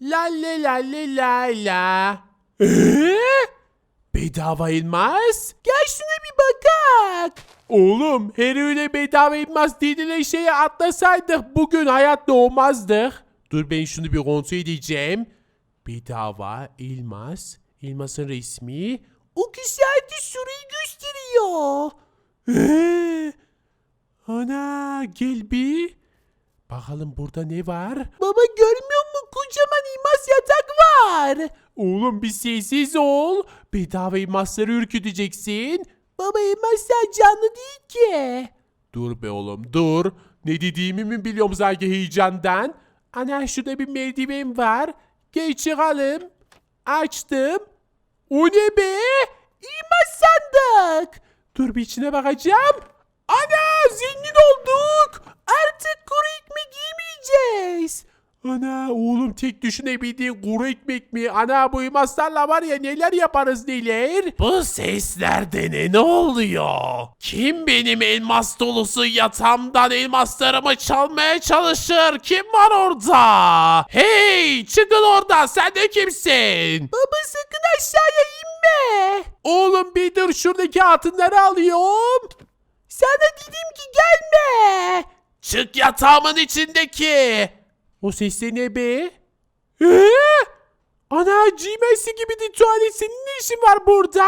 La la la la la la. Ee? Bedava elmas? Gel şuna bir bakak. Oğlum her öyle bedava elmas denilen şeye atlasaydık bugün hayatta olmazdık. Dur ben şunu bir kontrol edeceğim. Bedava elmas. Elmasın resmi. O güzel de şurayı gösteriyor. Ee? Ana gel bir. Bakalım burada ne var? Baba görmüyor musun? Kocaman elmas yatak var. Oğlum bir sessiz ol. Bedava elmasları ürküteceksin. Baba elmaslar canlı değil ki. Dur be oğlum dur. Ne dediğimi mi biliyorum sanki heyecandan. Ana şurada bir merdiven var. Gel çıkalım. Açtım. O ne be? İlmaz sandık. Dur bir içine bakacağım. Ana zengin olduk. Artık kuru ekmek yemeyeceğiz. Ana oğlum tek düşünebildiğin kuru ekmek mi? Ana bu elmaslarla var ya neler yaparız neler? Bu seslerde ne, ne oluyor? Kim benim elmas dolusu yatağımdan elmaslarımı çalmaya çalışır? Kim var orada? Hey çıkın oradan sen de kimsin? Baba sakın aşağıya inme. Oğlum bir dur şuradaki altınları alıyorum. Sana dedim ki gelme. Çık yatağımın içindeki. O ses de ne be? Ee? Ana G-Messi gibi de tuvalet senin ne işin var burada?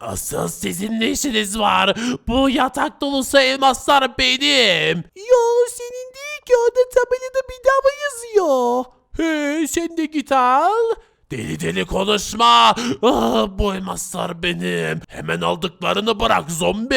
Asıl sizin ne işiniz var? Bu yatak dolusu elmaslar benim. Yo senin değil ki orada tabelada bedava yazıyor. He sen de git al. Deli deli konuşma. Ah, bu benim. Hemen aldıklarını bırak zombi.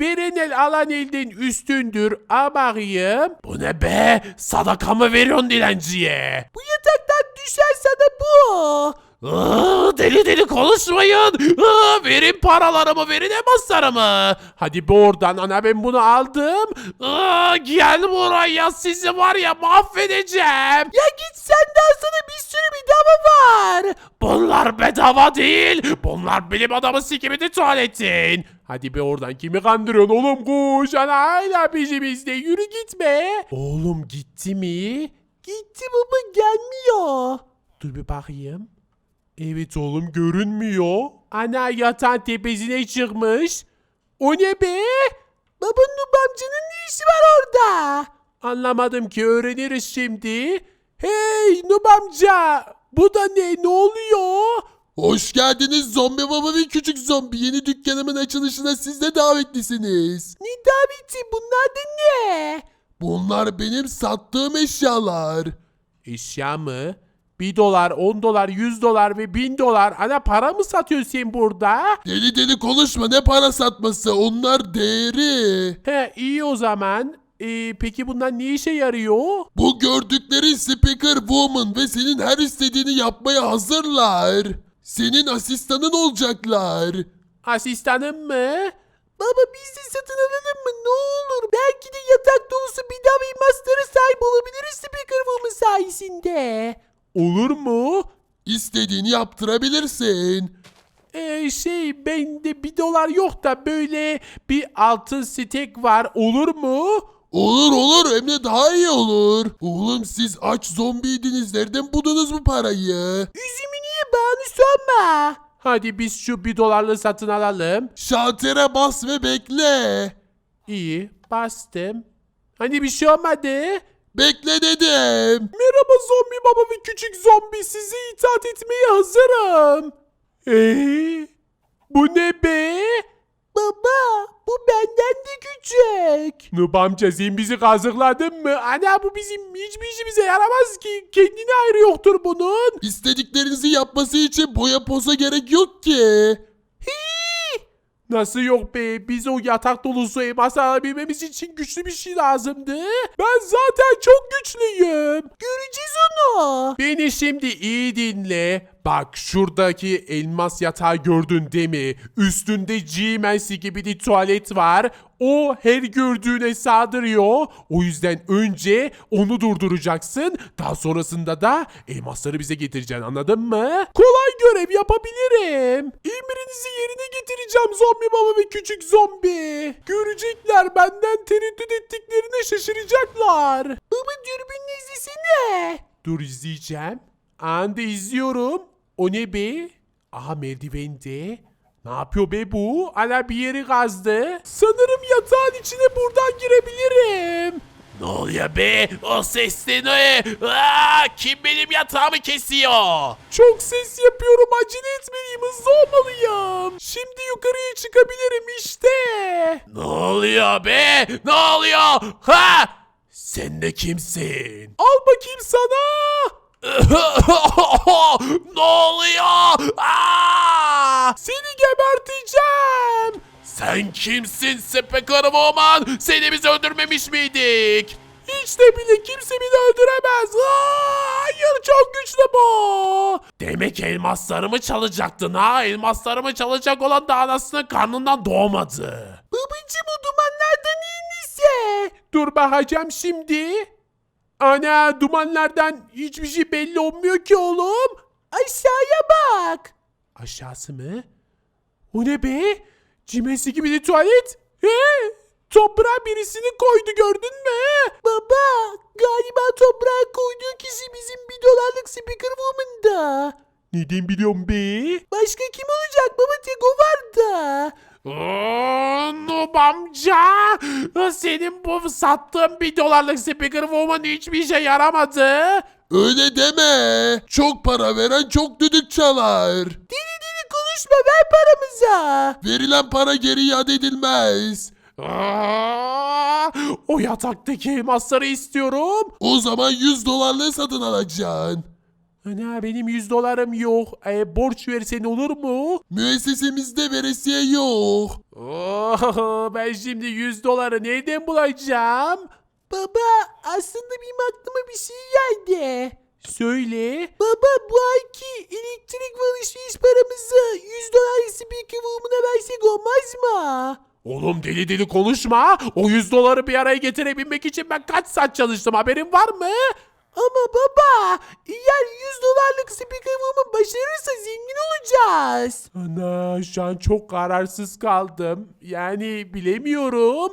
Veren el alan elden üstündür. A bakayım. Bu ne be? Sadaka mı veriyorsun dilenciye? Bu yataktan düşer sana bu. Aa, deli deli konuşmayın. Aa, verin paralarımı, verin elmaslarımı. Hadi bu oradan ana ben bunu aldım. Aa, gel buraya sizi var ya mahvedeceğim. Ya git sen de sana bir bedava var. Bunlar bedava değil. Bunlar bilim adamı sikimidi tuvaletin. Hadi be oradan kimi kandırıyorsun oğlum koş. Ana hala peşimizde yürü gitme. Oğlum gitti mi? Gitti baba gelmiyor. Dur bir bakayım. Evet oğlum görünmüyor. Ana yatağın tepesine çıkmış. O ne be? Baba Nub ne işi var orada? Anlamadım ki öğreniriz şimdi. Hey Nub amca bu da ne ne oluyor? Hoş geldiniz zombi baba ve küçük zombi. Yeni dükkanımın açılışına siz de davetlisiniz. Ne daveti bunlar da ne? Bunlar benim sattığım eşyalar. Eşya mı? 1 dolar, 10 dolar, 100 dolar ve 1000 dolar. Ana para mı satıyorsun sen burada? Deli deli konuşma ne para satması onlar değeri. He iyi o zaman. Ee, peki bunlar ne işe yarıyor? Bu gördüklerin Speaker Woman ve senin her istediğini yapmaya hazırlar. Senin asistanın olacaklar. Asistanım mı? Baba biz de satın alalım mı? Ne olur. Belki de yatak dolusu bedava elmaslara sahip olabiliriz Speaker Woman sayesinde. Olur mu? İstediğini yaptırabilirsin. Ee, şey bende bir dolar yok da böyle bir altın stek var. Olur mu? Olur olur hem de daha iyi olur. Oğlum siz aç zombiydiniz nereden buldunuz bu parayı? Üzümü niye bağını sorma. Hadi biz şu bir dolarlı satın alalım. Şaltere bas ve bekle. İyi bastım. Hani bir şey olmadı. Bekle dedim. Merhaba zombi baba ve küçük zombi size itaat etmeye hazırım. Eee? Bu ne be? Baba bu benden de küçük. Nub amca sen bizi kazıkladın mı? Ana bu bizim hiçbir işimize yaramaz ki. Kendine ayrı yoktur bunun. İstediklerinizi yapması için boya poza gerek yok ki. Hii! Nasıl yok be? Biz o yatak dolusu elması alabilmemiz için güçlü bir şey lazımdı. Ben zaten çok güçlüyüm. Göreceğiz onu. Beni şimdi iyi dinle. Bak şuradaki elmas yatağı gördün değil mi? Üstünde G-Mancy gibi bir tuvalet var. O her gördüğüne saldırıyor. O yüzden önce onu durduracaksın. Daha sonrasında da elmasları bize getireceksin anladın mı? Kolay görev yapabilirim. Emrinizi yerine getireceğim zombi baba ve küçük zombi. Görecekler benden tereddüt ettiklerine şaşıracaklar. Baba dürbünle izlesene. Dur izleyeceğim. Anda izliyorum. O ne be? Aha merdivende. Ne yapıyor be bu? Ana bir yeri kazdı. Sanırım yatağın içine buradan girebilirim. Ne oluyor be? O ses de ne? Aa, kim benim yatağımı kesiyor? Çok ses yapıyorum. Acele etmeliyim. Hızlı olmalıyım. Şimdi yukarıya çıkabilirim işte. Ne oluyor be? Ne oluyor? Ha? Sen de kimsin? Al bakayım sana. ne oluyor? Aa! Seni geberteceğim. Sen kimsin Speaker Woman? Seni biz öldürmemiş miydik? Hiç de bile kimse beni öldüremez. Aa, hayır çok güçlü bu. Demek elmaslarımı çalacaktın ha? Elmaslarımı çalacak olan da anasının karnından doğmadı. Babacım o dumanlardan iyi neyse. Dur bakacağım şimdi. Ana dumanlardan hiçbir şey belli olmuyor ki oğlum. Aşağıya bak. Aşağısı mı? O ne be? Cimesi gibi bir tuvalet. He? Toprağa birisini koydu gördün mü? Baba galiba toprağa koyduğu kişi bizim bir dolarlık speaker woman'da. Neden biliyorum be? Başka kim olacak baba tek o vardı. Noob amca. Senin bu sattığın bir dolarlık speaker woman hiçbir işe yaramadı. Öyle deme. Çok para veren çok düdük çalar. Deli deli konuşma ver paramıza. Verilen para geri iade edilmez. Aa, o yataktaki elmasları istiyorum. O zaman 100 dolarlığı satın alacaksın. Ana benim 100 dolarım yok. E, borç versen olur mu? Müessesemizde veresiye yok. Oh, ben şimdi 100 doları nereden bulacağım? Baba aslında benim aklıma bir şey geldi. Söyle. Baba bu ayki elektrik ve alışveriş paramızı 100 dolar speaker woman'a versek olmaz mı? Oğlum deli deli konuşma. O 100 doları bir araya getirebilmek için ben kaç saat çalıştım haberin var mı? Ama baba eğer 100 dolarlık speaker woman başarırsa zengin olacağız. Ana şu an çok kararsız kaldım. Yani bilemiyorum.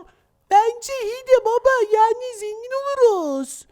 Bence iyi de baba yani zengin oluruz.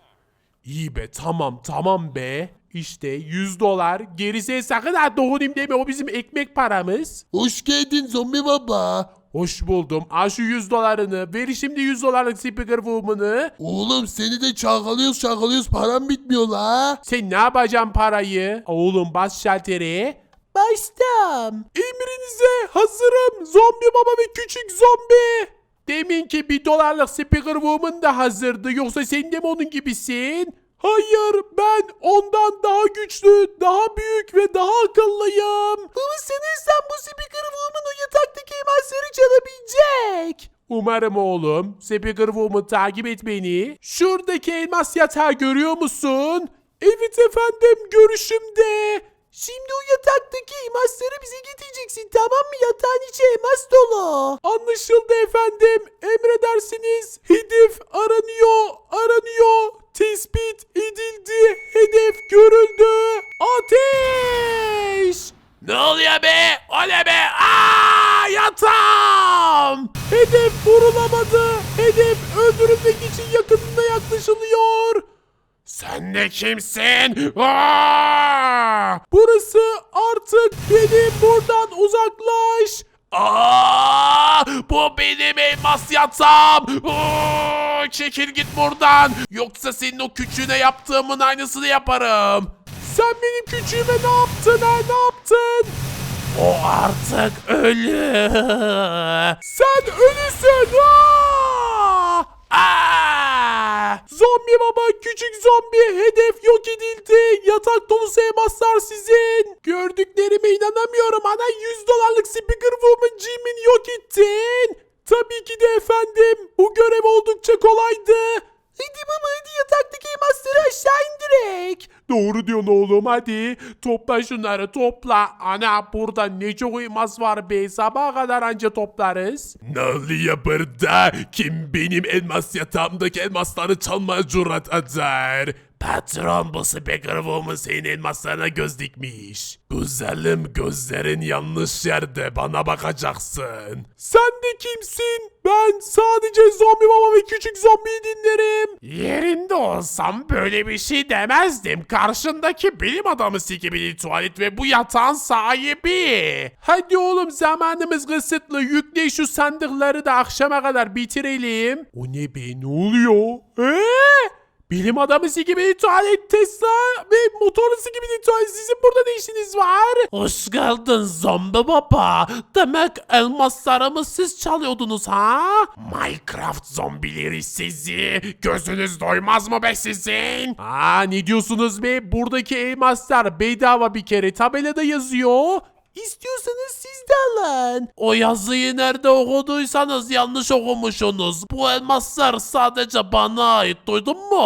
İyi be tamam tamam be. İşte 100 dolar. Gerisine sakın ha dokunayım deme o bizim ekmek paramız. Hoş geldin zombi baba. Hoş buldum. Al şu 100 dolarını. Ver şimdi 100 dolarlık speaker woman'ı. Oğlum seni de çalkalıyoruz çalkalıyoruz param bitmiyor la. Sen ne yapacaksın parayı? Oğlum bas şalteri. Bastım. Emrinize hazırım. Zombi baba ve küçük zombi. Deminki bir dolarlık speaker woman da hazırdı. Yoksa sen de mi onun gibisin? Hayır ben ondan daha güçlü, daha büyük ve daha akıllıyım. Baba sanırsam bu speaker woman o yataktaki elmasları çalabilecek. Umarım oğlum. Speaker Woman takip et beni. Şuradaki elmas yatağı görüyor musun? Evet efendim görüşümde. Şimdi o yataktaki elmasları bize getireceksin tamam mı? Yatağın içi elmas dolu. Anlaşıldı efendim. Emredersiniz. Hedef aranıyor. Aranıyor. Tespit edildi. Hedef görüldü. Ateş! Ne oluyor be? O ne be? Aa, yatağım! Hedef vurulamadı. Hedef öldürülmek için yakınına yaklaşılıyor. Sen de kimsin? Aa! Burası artık benim buradan uzaklaş. Aa! Bu benim elmas yatağım. Çekil git buradan. Yoksa senin o küçüğüne yaptığımın aynısını yaparım. Sen benim küçüğüme ne yaptın ha ne yaptın? O artık ölü. Sen ölüsün. Aa! Aa! Zombi baba küçük zombi hedef yok edildi. Yatak dolusu elmaslar sizin. Gördüklerime inanamıyorum. Ana 100 dolarlık speaker woman Jim'in yok ettin. Tabii ki de efendim. Bu görev oldukça kolaydı. Hadi baba hadi yataktaki elmasları aşağı indirek. Doğru diyorsun oğlum hadi. Topla şunları topla. Ana burada ne çok elmas var be. Sabaha kadar anca toplarız. Ne oluyor burada? Kim benim elmas yatağımdaki elmasları çalmaya cüret eder? Patron bu Speaker Woman senin elmaslarına göz dikmiş. Güzelim gözlerin yanlış yerde bana bakacaksın. Sen de kimsin? Ben sadece zombi baba ve küçük zombiyi dinlerim. Yerinde olsam böyle bir şey demezdim. Karşındaki bilim adamı Sikibili Tuvalet ve bu yatağın sahibi. Hadi oğlum zamanımız kısıtlı. Yükle şu sandıkları da akşama kadar bitirelim. O ne be ne oluyor? Eee? Bilim adamı gibi tuvalet Tesla ve motorlusu gibi tuvalet sizin burada ne işiniz var? Hoş geldin zombi baba. Demek elmaslarımı siz çalıyordunuz ha? Minecraft zombileri sizi. Gözünüz doymaz mı be sizin? Aa ne diyorsunuz be? Buradaki elmaslar bedava bir kere tabelada yazıyor. İstiyorsanız siz de alın. O yazıyı nerede okuduysanız yanlış okumuşsunuz. Bu elmaslar sadece bana ait duydun mu?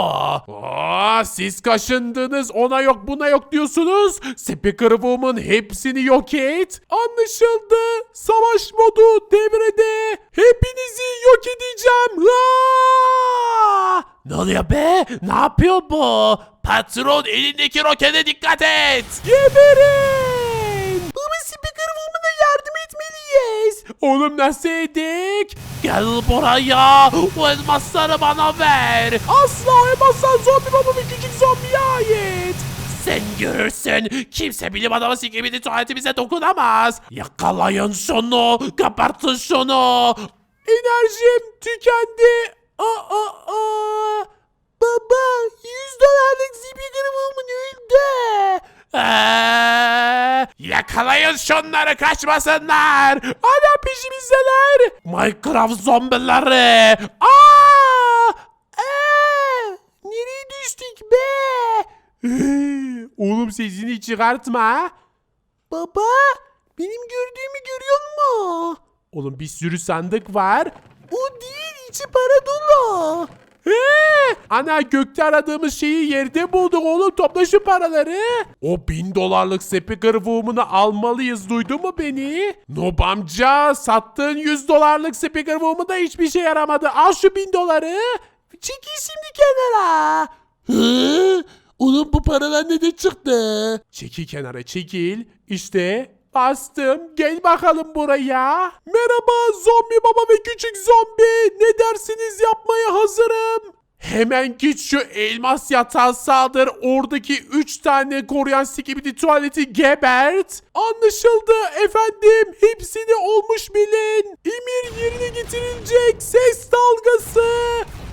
Aa, siz kaşındınız ona yok buna yok diyorsunuz. Speaker Woman hepsini yok et. Anlaşıldı. Savaş modu devrede. Hepinizi yok edeceğim. Aa! Ne oluyor be? Ne yapıyor bu? Patron elindeki rokete dikkat et. Geberin. Baba Speaker Woman'a yardım etmeliyiz. Oğlum nasıl edik? Gel buraya. O elmasları bana ver. Asla elmaslar zombi baba ve küçük zombiye ait. Sen görürsün. Kimse bilim adamı sikimini tuvaletimize dokunamaz. Yakalayın şunu. Kapartın şunu. Enerjim tükendi. Aa, aa, aa. Baba 100 dolarlık Speaker Woman öldü. Yakalayın şunları kaçmasınlar. Hala peşimizdeler. Minecraft zombileri. Aa! Ee, nereye düştük be? Ee, Oğlum sesini çıkartma. Baba, benim gördüğümü görüyor musun? Oğlum bir sürü sandık var. O değil, içi para dolu. Ee, ana gökte aradığımız şeyi yerde bulduk oğlum topla şu paraları. O bin dolarlık speaker woman'ı almalıyız duydun mu beni? Nob amca sattığın 100 dolarlık speaker woman da hiçbir şey yaramadı. Al şu bin doları. Çekil şimdi kenara. Hı? Oğlum bu paralar neden çıktı? Çekil kenara çekil. İşte bastım. Gel bakalım buraya. Merhaba zombi baba ve küçük zombi. Ne dersiniz yapmaya hazırım. Hemen git şu elmas yatağı saldır. Oradaki 3 tane koruyan sikibidi tuvaleti gebert. Anlaşıldı efendim. Hepsini olmuş bilin. Emir yerine getirilecek. Ses dalgası.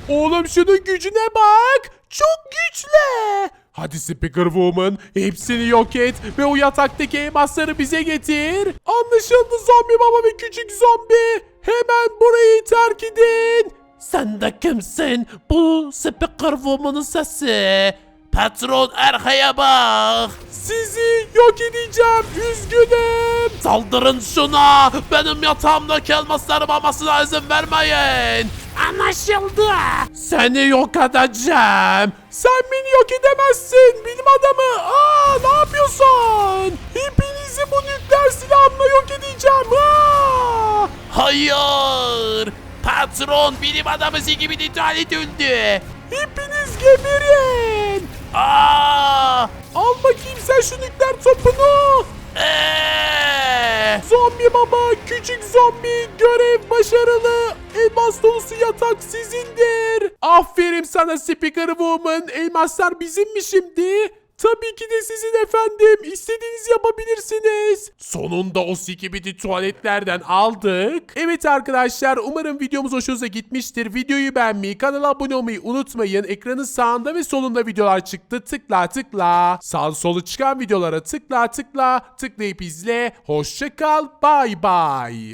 Oğlum şunun gücüne bak. Çok güçlü. Hadi Speaker Woman hepsini yok et ve o yataktaki elmasları bize getir. Anlaşıldı zombi baba ve küçük zombi. Hemen burayı terk edin. Sen de kimsin? Bu Speaker Woman'ın sesi. Patron arkaya bak. Sizi yok edeceğim. Üzgünüm. Saldırın şuna. Benim yatağımdaki elmaslarım almasına izin vermeyin. Anlaşıldı. Seni yok edeceğim. Sen beni yok edemezsin. Bilim adamı. Aa, ne yapıyorsun? Hepinizi bu nükleer silahımla yok edeceğim. Aa! Hayır. Patron bilim adamı gibi tuvalet öldü. Hepiniz geberin. Aa! Al bakayım sen şu nükleer topunu. Eee! Zombi baba, küçük zombi, görev başarılı. Elmas dolusu yatak sizindir. Aferin sana Speaker Woman. Elmaslar bizim mi şimdi? Tabii ki de sizin efendim. İstediğinizi yapabilirsiniz. Sonunda o sikibidi tuvaletlerden aldık. Evet arkadaşlar umarım videomuz hoşunuza gitmiştir. Videoyu beğenmeyi, kanala abone olmayı unutmayın. Ekranın sağında ve solunda videolar çıktı. Tıkla tıkla. Sağ solu çıkan videolara tıkla tıkla. Tıklayıp izle. Hoşça kal. Bay bay.